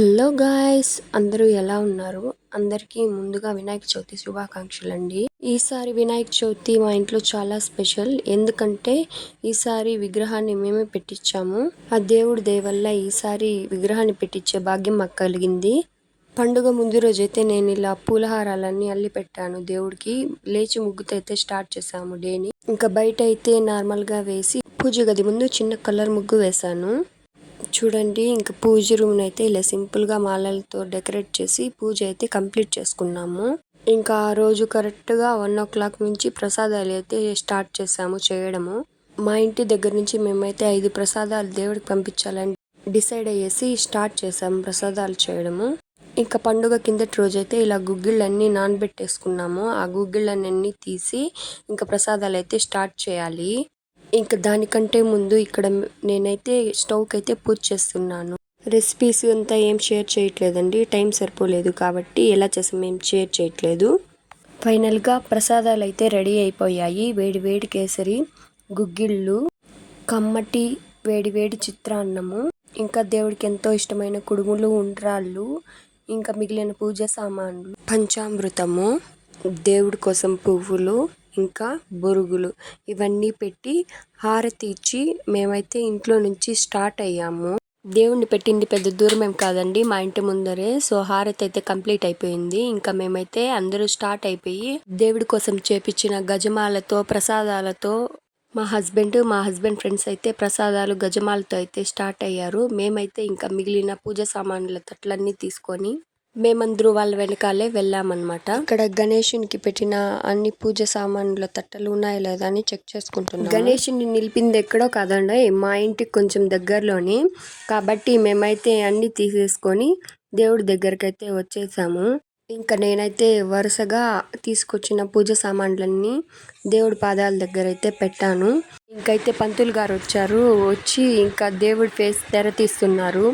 Hello guys అందరూ ఎలా ఉన్నారు? అందరికీ ముందుగా వినాయక చవితి శుభాకాంక్షలు అండి ఈసారి వినాయక చవితి మా ఇంట్లో చాలా స్పెషల్. ఎందుకంటే ఈసారి విగ్రహాన్ని మేమే పెట్టించాము. ఆ దేవుడి దేవల్ల ఈసారి విగ్రహాన్ని పెట్టించే భాగ్యం మాకు కలిగింది. పండుగ ముందు రోజైతే నేను ఇలా పూలహారాలన్నీ అల్లి పెట్టాను దేవుడికి. లేచి ముగ్గుతో అయితే స్టార్ట్ చేశాము డేని. ఇంకా బయట అయితే నార్మల్గా వేసి పూజ గది ముందు చిన్న కలర్ ముగ్గు వేశాను. చూడండి ఇంకా పూజ రూమ్ అయితే ఇలా సింపుల్గా మాలలతో డెకరేట్ చేసి పూజ అయితే కంప్లీట్ చేసుకున్నాము. ఇంకా ఆ రోజు కరెక్ట్గా వన్ ఓ క్లాక్ నుంచి ప్రసాదాలు అయితే స్టార్ట్ చేసాము చేయడము. మా ఇంటి దగ్గర నుంచి మేమైతే ఐదు ప్రసాదాలు దేవుడికి పంపించాలని డిసైడ్ అయ్యేసి స్టార్ట్ చేసాము ప్రసాదాలు చేయడము. ఇంకా పండుగ కిందటి రోజైతే ఇలా గుగ్గిళ్ళన్నీ నానబెట్టేసుకున్నాము. ఆ గుగ్గిళ్ళన్నీ తీసి ఇంకా ప్రసాదాలు అయితే స్టార్ట్ చేయాలి. ఇంకా దానికంటే ముందు ఇక్కడ నేనైతే స్టవ్కి అయితే పూజ చేస్తున్నాను. రెసిపీస్ అంతా ఏం షేర్ చేయట్లేదండి. టైం సరిపోలేదు కాబట్టి ఎలా చేసాం ఏం షేర్ చేయట్లేదు. ఫైనల్గా ప్రసాదాలు అయితే రెడీ అయిపోయాయి. వేడి వేడి కేసరి గుగ్గిళ్ళు కమ్మటి వేడి వేడి చిత్రాన్నము ఇంకా దేవుడికి ఎంతో ఇష్టమైన కుడుములు ఉండ్రాళ్ళు ఇంకా మిగిలిన పూజ సామాన్లు. పంచామృతము దేవుడి కోసం పువ్వులు ఇంకా బొరుగులు ఇవన్నీ పెట్టి హారతి ఇచ్చి మేమైతే ఇంట్లో నుంచి స్టార్ట్ అయ్యాము. దేవుణ్ణి పెట్టింది పెద్ద దూరం ఏం కాదండి మా ఇంటి ముందరే. సో హారతి అయితే కంప్లీట్ అయిపోయింది. ఇంకా మేమైతే అందరూ స్టార్ట్ అయిపోయి దేవుడి కోసం చేపించిన గజమాలతో ప్రసాదాలతో మా హస్బెండ్ మా హస్బెండ్ ఫ్రెండ్స్ అయితే ప్రసాదాలు గజమాలతో అయితే స్టార్ట్ అయ్యారు. మేమైతే ఇంకా మిగిలిన పూజ సామాన్ల తట్లన్నీ తీసుకొని మేమందరూ వాళ్ళ వెనకాలే వెళ్ళామన్నమాట. ఇక్కడ గణేషునికి పెట్టిన అన్ని పూజ సామాన్ల తట్టలు ఉన్నాయా లేదా అని చెక్ చేసుకుంటున్నాం గణేషుని నిలిపింది ఎక్కడో కాదండి మా ఇంటికి కొంచెం దగ్గరలోని. కాబట్టి మేమైతే అన్ని తీసేసుకొని దేవుడి దగ్గరికి అయితే వచ్చేసాము. ఇంకా నేనైతే వరుసగా తీసుకొచ్చిన పూజ సామాన్లన్నీ దేవుడి పాదాల దగ్గర అయితే పెట్టాను. ఇంకైతే పంతులు గారు వచ్చారు వచ్చి ఇంకా దేవుడి ఫేస్ తెర తీస్తున్నారు.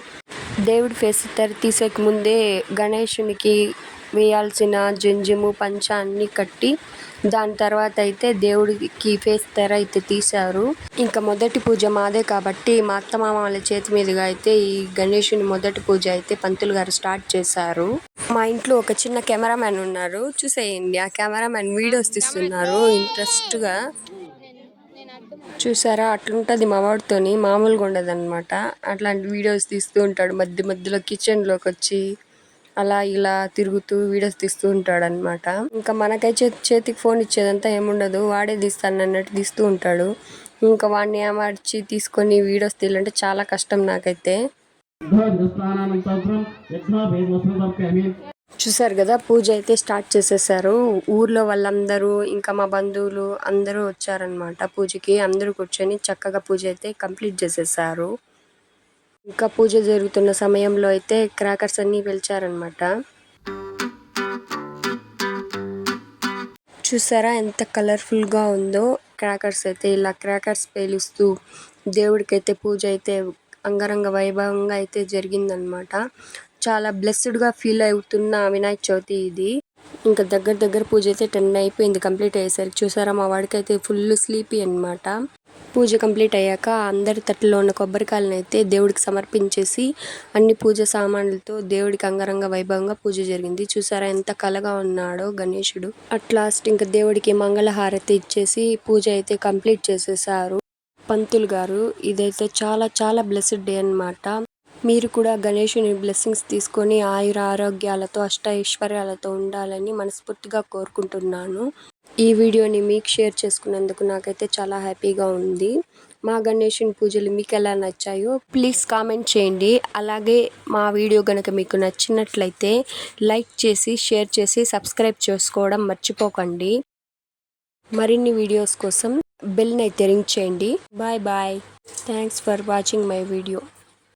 దేవుడి ఫేస్ తెర తీసేక ముందే గణేషునికి వేయాల్సిన జంజము పంచ అన్నీ కట్టి దాని తర్వాత అయితే దేవుడికి ఫేస్ తెర అయితే తీశారు. ఇంకా మొదటి పూజ మాదే కాబట్టి మా అత్త మామ వాళ్ళ చేతి మీదుగా అయితే ఈ గణేషుని మొదటి పూజ అయితే పంతులు గారు స్టార్ట్ చేశారు. మా ఇంట్లో ఒక చిన్న కెమెరామ్యాన్ ఉన్నారు. చూసేయండి ఆ కెమెరామ్యాన్ వీడియోస్ తీస్తున్నారు. ఇంట్రెస్ట్గా చూసారా అట్లుంటుంది మా వాడితోని మామూలుగా ఉండదు అనమాట అట్లాంటి వీడియోస్ తీస్తూ ఉంటాడు మధ్య మధ్యలో కిచెన్లోకి వచ్చి అలా ఇలా తిరుగుతూ వీడియోస్ తీస్తూ ఉంటాడు అనమాట ఇంకా మనకైతే చేతికి ఫోన్ ఇచ్చేదంతా ఏముండదు వాడే తీస్తాను అన్నట్టు తీస్తూ ఉంటాడు ఇంకా వాడిని ఏమార్చి తీసుకొని వీడియోస్ తీయాలంటే చాలా కష్టం నాకైతే చూసారు కదా పూజ అయితే స్టార్ట్ చేసేసారు. ఊర్లో వాళ్ళందరూ ఇంకా మా బంధువులు అందరూ వచ్చారనమాట పూజకి. అందరూ కూర్చొని చక్కగా పూజ అయితే కంప్లీట్ చేసేసారు. ఇంకా పూజ జరుగుతున్న సమయంలో అయితే క్రాకర్స్ అన్నీ పిలిచారనమాట చూసారా ఎంత కలర్ఫుల్గా ఉందో. క్రాకర్స్ అయితే ఇలా క్రాకర్స్ పేలుస్తూ దేవుడికైతే పూజ అయితే అంగరంగ వైభవంగా అయితే జరిగిందనమాట చాలా బ్లెస్డ్గా ఫీల్ అవుతున్న వినాయక చవితి ఇది. ఇంకా దగ్గర దగ్గర పూజ అయితే టెన్ అయిపోయింది కంప్లీట్ అయ్యేసరికి. చూసారా మా వాడికి అయితే ఫుల్ స్లీపీ అనమాట పూజ కంప్లీట్ అయ్యాక అందరి తట్టులో ఉన్న కొబ్బరికాయలను అయితే దేవుడికి సమర్పించేసి అన్ని పూజ సామాన్లతో దేవుడికి అంగరంగ వైభవంగా పూజ జరిగింది. చూసారా ఎంత కలగా ఉన్నాడో గణేశుడు. అట్ లాస్ట్ ఇంకా దేవుడికి మంగళహారతి ఇచ్చేసి పూజ అయితే కంప్లీట్ చేసేసారు. పంతులు గారు ఇదైతే చాలా చాలా బ్లెస్డ్ డే అనమాట మీరు కూడా గణేషుని బ్లెస్సింగ్స్ తీసుకొని ఆయుర ఆరోగ్యాలతో అష్ట ఐశ్వర్యాలతో ఉండాలని మనస్ఫూర్తిగా కోరుకుంటున్నాను. ఈ వీడియోని మీకు షేర్ చేసుకున్నందుకు నాకైతే చాలా హ్యాపీగా ఉంది. మా గణేషుని పూజలు మీకు ఎలా నచ్చాయో ప్లీజ్ కామెంట్ చేయండి. అలాగే మా వీడియో కనుక మీకు నచ్చినట్లయితే లైక్ చేసి షేర్ చేసి సబ్స్క్రైబ్ చేసుకోవడం మర్చిపోకండి. మరిన్ని వీడియోస్ కోసం బెల్ని అయితే రింగ్ చేయండి. Bye bye. Thanks for watching my video